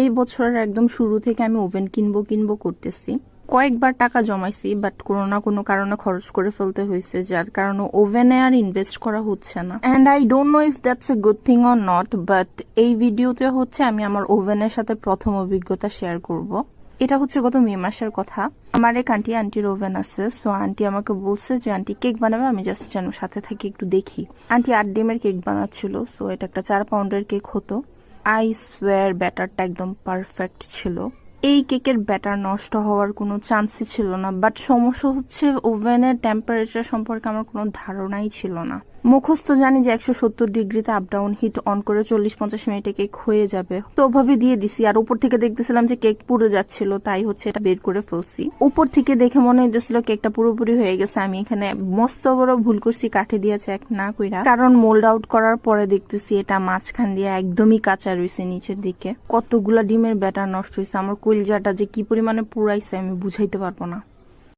এই বছরের একদম শুরু থেকে আমি ওভেন কিনবো কিনবো করতেছি। কয়েকবার টাকা জমাইছি বাট কোনো না কোনো কারণে খরচ করে ফেলতে হয়েছে যার কারণে ওভেনে আর ইনভেস্ট করা হচ্ছে না। And I don't know if that's a good thing or not but এই ভিডিওতে হচ্ছে আমি আমার ওভেনের সাথে প্রথম অভিজ্ঞতা শেয়ার করব। এটা হচ্ছে গত মে মাসের কথা। আমার এক আন্টি আন্টির ওভেন আছে সো আন্টি আমাকে বলছে যে আন্টি কেক বানাবে? আমি জাস্ট যেন সাথে থাকি, একটু দেখি। আন্টি আট ডিমের কেক বানাচ্ছিল সো এটা একটা চার পাউন্ডের কেক হতো। আই সোয়ার ব্যাটারটা একদম পারফেক্ট ছিল। এই কেকের ব্যাটার নষ্ট হওয়ার কোনো চান্সই ছিল না বাট সমস্যা হচ্ছে ওভেনের টেম্পারেচার সম্পর্কে আমার কোনো ধারণাই ছিল না। মুখস্থ জানি যে একশো সত্তর ডিগ্রিতে আপ ডাউন হিট অন করে চল্লিশ পঞ্চাশ মিনিটে কেক হয়ে যাবে। তো ওভাবে দিয়ে দিছি, আর উপর থেকে দেখতেছিলাম যে কেক পুড়ে যাচ্ছিল, তাই হচ্ছে এটা বের করে ফেলছি। উপর থেকে দেখে মনে হইতেছিল কেকটা পুরোপুরি হয়ে গেছে, আমি এখানে মস্ত বড় ভুল করছি, কাঠে দিয়ে চেক না কইরা। কারণ মোল্ড আউট করার পরে দেখতেছি এটা মাঝখান দিয়ে একদমই কাঁচা রয়েছে নিচের দিকে। কতগুলা ডিমের ব্যাটার নষ্ট হয়েছে আমার কলজাটা যে কি পরিমাণে পুরাইছে আমি বুঝাইতে পারব না।